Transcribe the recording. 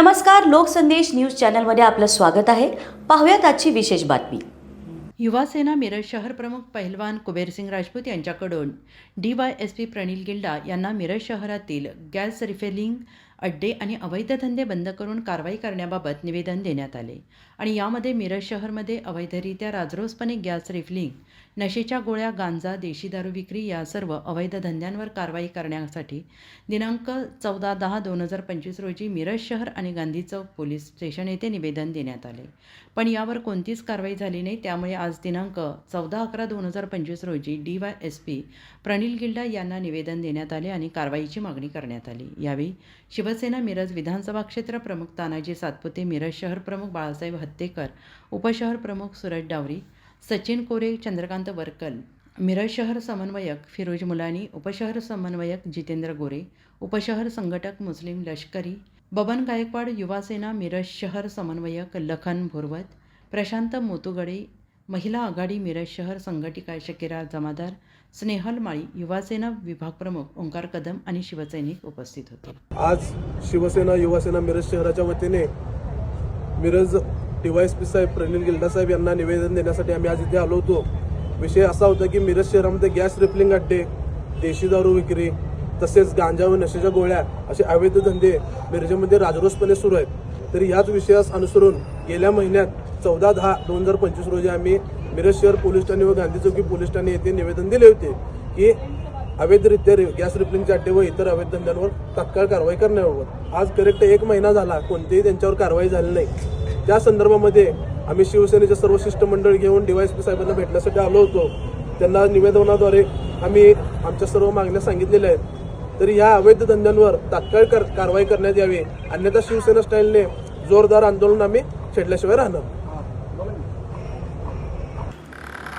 नमस्कार लोकसंदेश न्यूज चॅनलमध्ये आपलं स्वागत आहे. पाहूयात आजची विशेष बातमी. युवासेना मिरज शहर प्रमुख पहिलवान कुबेरसिंग राजपूत यांच्याकडून. D Y S P Pranil Gilda यांना मिरज शहरातील गॅस रिफिलिंग अड्डे आणि अवैध धंदे बंद करून कारवाई करण्याबाबत निवेदन देण्यात आले. आणि यामध्ये मिरज शहरमध्ये अवैधरित्या राजरोसपणे गॅस रिफलिंग नशेच्या गोळ्या गांजा देशी दारू विक्री या सर्व अवैध धंद्यांवर कारवाई करण्यासाठी दिनांक चौदा दहा दोन हजार पंचवीस रोजी मिरज शहर आणि गांधी चौक पोलीस स्टेशन येथे निवेदन देण्यात आले. पण यावर कोणतीच कारवाई झाली नाही. त्यामुळे आज दिनांक चौदा अकरा दोन हजार पंचवीस रोजी D Y S P Pranil Gilda यांना निवेदन देण्यात आले आणि कारवाईची मागणी करण्यात आली. यावेळी शिवसेना मिरज विधानसभा क्षेत्र प्रमुख तानाजी सातपुते मिरज शहर प्रमुख बाळासाहेब हत्तेकर उपशहर प्रमुख सुरज डावरी सचिन कोरे चंद्रकांत वरकल मिरज शहर समन्वयक फिरोज मुलानी उपशहर समन्वयक जितेंद्र गोरे उपशहर संघटक मुस्लिम लष्करी बबन गायकवाड युवासेना मिरज शहर समन्वयक लखन भोरवत प्रशांत मोतुगडे महिला आघाडी मिरज शहर संघटिका शकिरा जमादार स्नेहल माळी युवासेना विभाग प्रमुख ओंकार कदम आणि शिवसैनिक उपस्थित होते. आज शिवसेना युवासेना मिरज शहराच्या वतीने मिरज डीवायएसपी साहेब प्रणील गिल्डा साहेब यांना निवेदन देण्यासाठी आम्ही आज इथे आलो होतो. विषय असा होता की मिरज शहरामध्ये गॅस रिफिलिंग अड्डे देशी दारू विक्री तसेच गांजा व नशेच्या गोळ्या असे अवैध धंदे मिरजेमध्ये राजरोसपणे सुरू आहेत. तर याच विषयास अनुसरून गेल्या महिन्यात चौदा दहा दोन हजार पंचवीस रोजी आम्ही मिरज शहर पोलीस ठाणे व गांधी चौकी पोलीस ठाणे येथे निवेदन दिले होते की अवैधरित्या रि- गॅस रिफिलिंगचे अड्डे व इतर अवैध धंद्यांवर तात्काळ कारवाई करण्याबाबत. आज करेक्ट एक महिना झाला कोणतीही त्यांच्यावर कारवाई झाली नाही. त्या संदर्भामध्ये आम्ही शिवसेनेचे सर्व शिष्टमंडळ घेऊन डीवायएसपी साहेबांना भेटण्यासाठी आलो होतो. त्यांना निवेदनाद्वारे आम्ही आमच्या सर्व मागण्या सांगितलेल्या आहेत. तरी ह्या अवैध धंद्यांवर तात्काळ कर- कारवाई करण्यात यावी. अन्यथा शिवसेना स्टाईलने जोरदार आंदोलन आम्ही छेडल्याशिवाय राहणार.